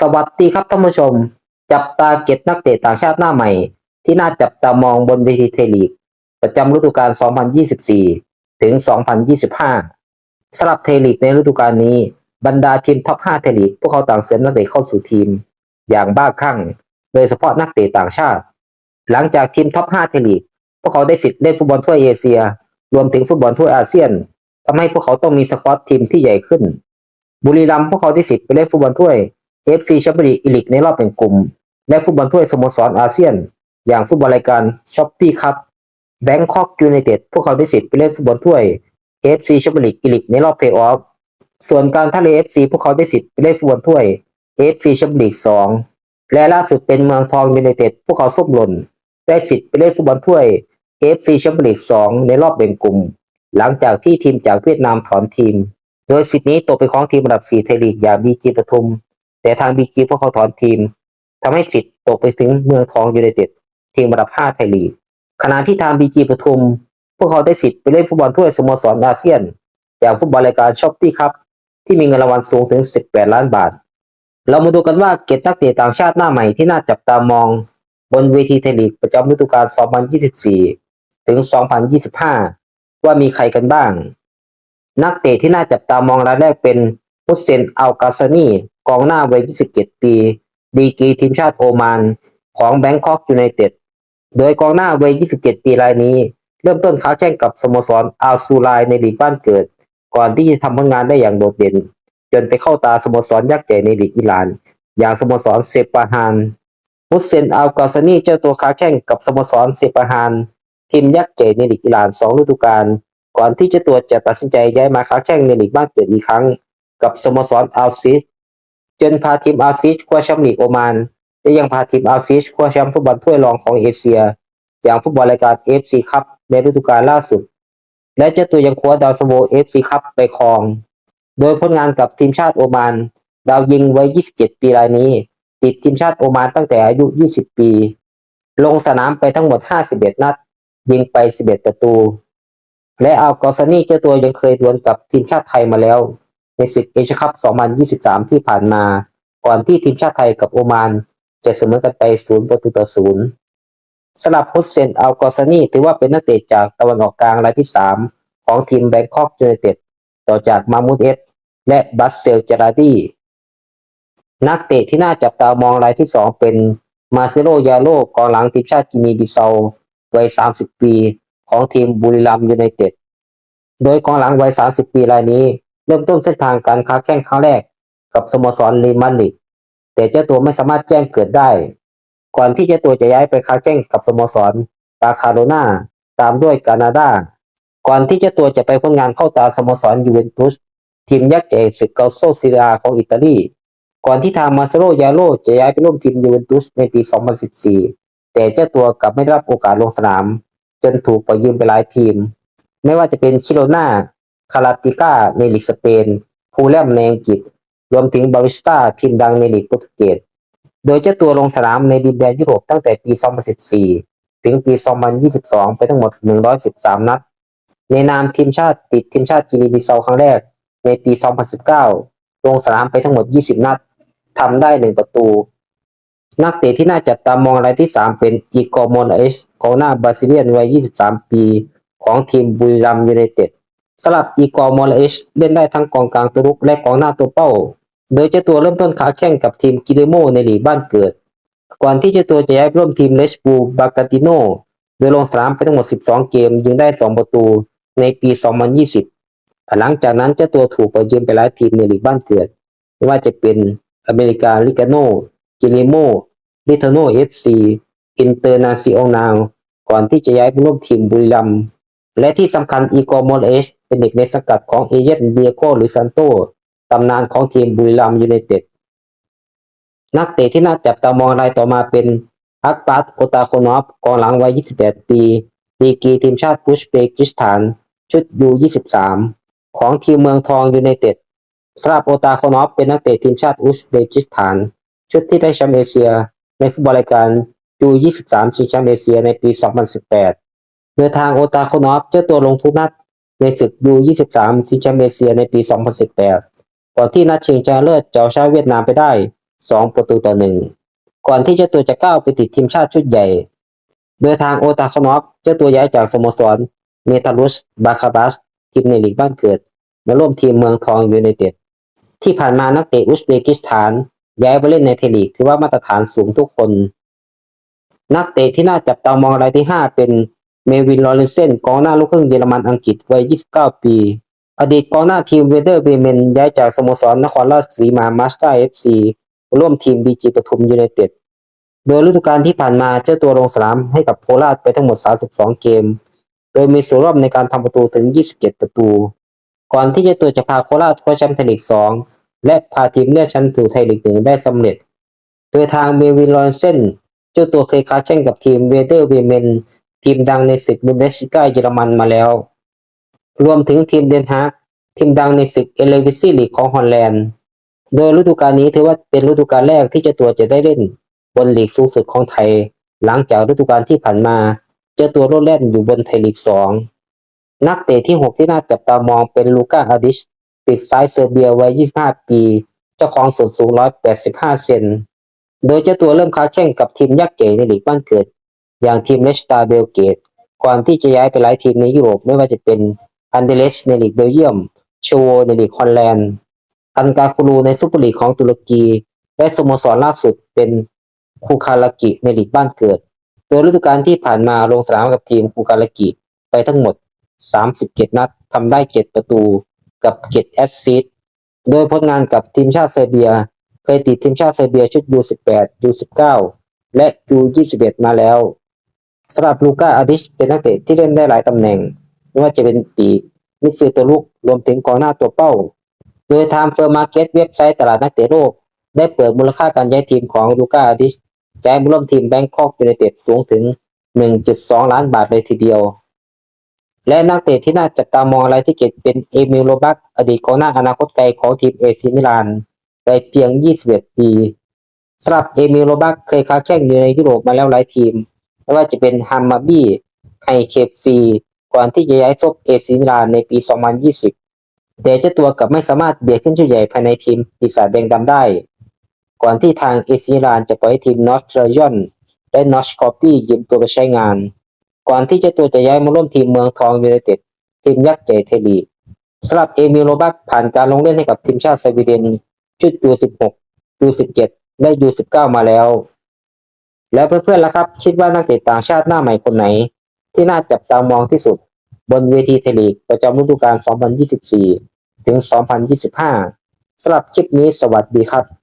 สวัสดีครับท่านผู้ชม จับตาเก็ตนักเตะต่างชาติหน้าใหม่ ที่น่าจับตามองบนเวทีเทลีก ประจำฤดูกาล 2024 ถึง 2025สำหรับเทลีกในฤดูกาลนี้ บรรดาทีมท็อป 5 เทลีก พวกเขาต่างเสริมนักเตะเข้าสู่ทีม อย่างบ้าคลั่ง โดยเฉพาะนักเตะต่างชาติ หลังจากทีมท็อป 5 เทลีก พวกเขาได้สิทธิ์เล่นฟุตบอลทั่วเอเชีย รวมถึงฟุตบอลทั่วอาเซียนทำให้พวกเขาต้องมีสควอตทีมที่ใหญ่ขึ้น บุรีรัมย์พวกเขาได้สิทธิ์ไปเล่นฟุตบอลถ้วย FC แชมเปี้ยนลีกอีลิกในรอบแบ่งกลุ่ม และฟุตบอลถ้วยสโมสรอาเซียน อย่างฟุตบอลรายการช้อปปี้ครับแบงคอกยูไนเต็ดพวกเขาได้สิทธิ์ไปเล่นฟุตบอลถ้วย FC แชมเปี้ยนลีกอีลิกในรอบเพลย์ออฟส่วนการท่าเรือ FC พวกเขาได้สิทธิ์ไปเล่นฟุตบอลถ้วย FC แชมเปี้ยนลีก2และล่าสุดเป็นเมืองทองยูไนเต็ดพวกเขาส้มหล่นได้สิทธิ์ไปเล่นฟุตบอลถ้วย FC แชมเปี้ยนลีก2ในรอบแบ่งกลุ่ม หลังจากที่ทีมจากเวียดนามถอนทีม โดยสิทธิ์นี้ตกเป็นของทีมระดับ4ไทยลีกอย่างบีจีปทุม แต่ทางบีจีพวกเขาถอนทีมทำให้สิทธิ์ตกไปถึงเมืองทองยูไนเต็ดทีมระดับ 5 ไทยลีกขณะที่ทางบีจีปทุม พวกเขาได้สิทธิ์ไปเล่นฟุตบอลถ้วยสโมสรอาเซียนจากฟุตบอลรายการช้อปปี้ครับที่มีเงินรางวัลสูงถึง 18 ล้านบาท เรามาดูกันว่าเกตนักเตะต่างชาติหน้าใหม่ที่น่าจับตามอง บนเวทีไทยลีกประจำฤดูกาล 2024 ถึง 2025 ว่ามีใครกันบ้าง นักเตะที่น่าจับตามองรายแรกเป็นฮุสเซนอัลกาซานี องหน้าวัย 27 ปี ดีกีทีมชาติโอมานของแบงคอกยูไนเต็ด โดยกองหน้าวัย 27 ปีรายนี้ เริ่มต้นค้าแข่งกับสโมสรอัลซูไลในลีกบ้านเกิด ก่อนที่จะทำผลงานได้อย่างโดดเด่น จนไปเข้าตาสโมสรยักษ์ใหญ่ในลีกอิหร่าน อย่างสโมสรเซปาฮานฮุสเซนอัลกาซานีเจ้าตัวค้าแข่งกับสโมสรเซปาฮานทีมยักษ์ใหญ่ในลีกอิหร่านสองฤดูกาลก่อนที่เจ้าตัวจะตัดสินใจย้ายมาค้าแข่งในลีกบ้านเกิดอีกครั้ง กับสโมสรอัลซิส จนพาทีมอัลซิสคว้าแชมป์ลีกโอมานและยังพาทีมอัลซิสคว้าแชมป์ฟุตบอลถ้วยรองของเอเชีย อย่างฟุตบอลรายการ AFC คัพในฤดูกาลล่าสุด และเจ้าตัวยังคว้าดาวซันโว AFC คัพไปครอง โดยผลงานกับทีมชาติโอมาน ดาวยิงวัย 27 ปีรายนี้ ติดทีมชาติโอมานตั้งแต่อายุ 20 ปี ลงสนามไปทั้งหมด 51 นัด ยิงไป 11 ประตู และอัลกอซานีเจ้าตัวยังเคยดวลกับทีมชาติไทยมาแล้ว ในศึกเอเชียคัพ 2023 ที่ผ่านมา ก่อนที่ทีมชาติไทยกับโอมาน จะเสมอกันไป 0 ประตูต่อ 0สำหรับฮุสเซนอัลกอซานีถือว่าเป็นนักเตะจากตะวันออกกลางรายที่ 3 ของทีมแบงคอกยูไนเต็ดต่อจากมามูดเอสและบัสเซลจาราดีนักเตะที่น่าจับตามองรายที่ 2 เป็นมาเซโลยาโลกองหลังทีมชาติกินีบิเซาวัย 30 ปี ของทีมบุรีรัมย์ยูไนเต็ด โดยกองหลังวัย 30 ปีรายนี้ เริ่มต้นเส้นทางการค้าแข่งครั้งแรกกับสโมสรลีมันลิกแต่เจ้าตัวไม่สามารถแจ้งเกิดได้ ก่อนที่เจ้าตัวจะย้ายไปค้าแข่งกับสโมสรบาคาโรนาตามด้วยกานาดาก่อนที่เจ้าตัวจะไปพ้นงานเข้าตาสโมสรยูเวนตุสทีมยักษ์ใหญ่ศึกเกาโซซิเลียของอิตาลีก่อนที่ทางมาเซโรยาโลจะย้ายไปร่วมทีมยูเวนตุสในปี 2014 แต่เจ้าตัวกลับไม่ได้รับโอกาสลงสนาม จนถูกปล่อยยืมไปหลายทีม ไม่ว่าจะเป็นคิโรนา คาราติก้าในลีกสเปนพูแลมในอังกฤษ รวมถึงบาริสตาทีมดังในลีกโปรตุเกส โดยเจ้าตัวลงสนามในดินแดนยุโรปตั้งแต่ปี 2014 ถึงปี 2022 ไปทั้งหมด 113 นัด ในนามทีมชาติติดทีมชาติกินีบิเซาครั้งแรก ในปี 2019 ลงสนามไปทั้งหมด 20 นัดทำได้ 1 ประตู นักเตะที่น่าจับตามองรายที่ 3 เป็นอีกอร์โมนเอสกองหน้าบราซิเลียนวัย 23 ปี ของทีมบุรีรัมย์ยูไนเต็ด สำหรับอีกอร์มนาเอสเล่นได้ทั้งกองกลางตัวรุกและกองหน้าตัวเป้า โดยเจ้าตัวเริ่มต้นขาแข่งกับทีมกิเลโมในลีกบ้านเกิด ก่อนที่เจ้าตัวจะย้ายร่วมทีมเลสบูบากาติโนโดยลงสนามไปทั้งหมด 12 เกม ยิงได้ 2 ประตูในปี 2020 หลังจากนั้นเจ้าตัวถูกปล่อยยืมไปหลายทีมในลีกบ้านเกิด ไม่ว่าจะเป็นอเมริกาลิกาโนกิเลโมลิทาโนเอฟซีอินเตอร์นาซิโอนาลก่อนที่จะย้ายไปร่วมทีมบุรีรัมย์และที่สำคัญอีกอร์โมเอส เป็นเด็กในสังกัดของเอเยนเดียโกหรือซันโตตำนานของทีมบุรีรัมย์ยูไนเต็ดนักเตะที่น่าจับตามองรายต่อมาเป็นอักปัตโอตาโคนอฟกองหลังวัย 28 ปี ดีกีทีมชาติอุซเบกิสถาน ชุดยู 23 ของทีมเมืองทองยูไนเต็ดสำหรับโอตาโคนอฟเป็นนักเตะทีมชาติอุซเบกิสถาน ชุดที่ได้แชมป์เอเชีย ในฟุตบอลรายการยู 23 ชิงแชมป์เอเชียในปี 2018โดยทางโอตาโคนอฟเจ้าตัวลงทุกนัด ในศึกยู23ชิงแชมป์เอเชียในปี 2018 ก่อนที่นัดชิงชนะเลิศจะเอาชนะเวียดนามไปได้ 2 ประตูต่อหนึ่งก่อนที่เจ้าตัวจะก้าวไปติดทีมชาติชุดใหญ่ โดยทางโอตาคานอฟเจ้าตัวย้ายจากสโมสรเมตาลุสบาคาบัสทีมในลีกบ้านเกิด มาร่วมทีมเมืองทองยูไนเต็ด ที่ผ่านมานักเตะอุซเบกิสถาน ย้ายไปเล่นในเทลีกถือว่ามาตรฐานสูงทุกคน นักเตะที่น่าจับตามองรายที่ 5 เป็น เมวินลอเรนเซนกองหน้าลูกครึ่งเยอรมันอังกฤษวัย 29 ปี อดีตกองหน้าทีมเวเดอร์เบเมนย้ายจากสโมสรนครราชสีมามาสเตอร์เอฟซีร่วมทีมบีจีปทุมยูไนเต็ด โดยฤดูกาลที่ผ่านมาเจ้าตัวลงสนามให้กับโคราชไปทั้งหมด 32 เกม โดยมีส่วนร่วมในการทำประตูถึง 27 ประตู ก่อนที่เจ้าตัวจะพาโคราชคว้าแชมป์ไทยลีก 2 และพาทีมเลื่อนชั้นสู่ไทยลีก 1 ได้สำเร็จ โดยทางเมวินลอนเซนเจ้าตัวเคยค้าแข่งกับทีมเวเดอร์เวเมน ทีมดังในศึกบุนเดสลิก้าเยอรมันมาแล้ว รวมถึงทีมเดนฮากทีมดังในศึกเอเลวิซีลีกของฮอลแลนด์ โดยฤดูกาลนี้ถือว่าเป็นฤดูกาลแรกที่เจ้าตัวจะได้เล่นบนลีกสูงสุดของไทย หลังจากฤดูกาลที่ผ่านมาเจอตัวโลดแล่นอยู่บนไทยลีก2นักเตะที่ 6 ที่น่าจับตามองเป็นลูก้าอาดิชปีกซ้ายเซอร์เบียวัย 25 ปี เจ้าของส่วนสูง 185 เซน โดยเจ้าตัวเริ่มค้าแข่งกับทีมยักษ์ใหญ่ในลีกบ้านเกิด อย่างทีมเลสตาเบลเกตก่อนที่จะย้ายไปหลายทีมในยุโรปไม่ว่าจะเป็นอันเดเลสในลีกเบลเยียมโชโวในลีกฮอลแลนด์อันกาคูรูในซุปเปอร์ลีกของตุรกี และสโมสรล่าสุดเป็นคูคารากิในลีกบ้านเกิด โดยฤดูกาลที่ผ่านมาลงสนามกับทีมคูคารากิไปทั้งหมด 37 นัดทำได้ 7 ประตูกับ 7 แอสซิสต์โดยผลงานกับทีมชาติเซอร์เบีย เคยติดทีมชาติเซอร์เบียชุด U18 U19 และ U21 มาแล้ว สำหรับลูก้าอาดิชเป็นนักเตะที่เล่นได้หลายตำแหน่ง ไม่ว่าจะเป็นปีกมิดฟิลด์ตัวลุกรวมถึงกองหน้าตัวเป้า โดย Time for Market เว็บไซต์ตลาดนักเตะโลก ได้เปิดมูลค่าการย้ายทีมของลูก้าอาดิชย้ายมาร่วมทีมแบงคอกยูไนเต็ดสูงถึง 1.2 ล้านบาทเลยทีเดียว และนักเตะที่น่าจับตามองรายที่เจ็ดเป็นเอมิลโรบักอดีตกองหน้าอนาคตไกลของทีมเอซิมิลานวัยเพียง 21 ปีสำหรับเอมิลโรบักเคยค้าแข่งอยู่ในยุโรปมาแล้วหลายทีม ไม่ว่าจะเป็นฮัมมาบี้ไฮเคฟีก่อนที่จะย้ายซบเอซิมิลาในปี 2020 แต่เจ้าตัวกับไม่สามารถเบียดขึ้นชุดใหญ่ภายในทีมปีศาจแดงดำได้ ก่อนที่ทางเอซิมิลานจะปล่อยทีมนอตเรยอนและนอชคอปปี้ยืมตัวไปใช้งาน ก่อนที่เจ้าตัวจะย้ายมาร่วมทีมเมืองทองยูไนเต็ดทีมยักษ์ใหญ่เทลีสำหรับเอมิลโรบักผ่านการลงเล่นให้กับทีมชาติสวีเดนชุด U16 U17 และ U19 มาแล้ว แล้วเพื่อนๆล่ะครับ คิดว่านักเตะต่างชาติหน้าใหม่คนไหน ที่น่าจับตามองที่สุด บนเวทีเทลีกประจำฤดูกาล 2024 ถึง 2025สำหรับคลิปนี้สวัสดีครับ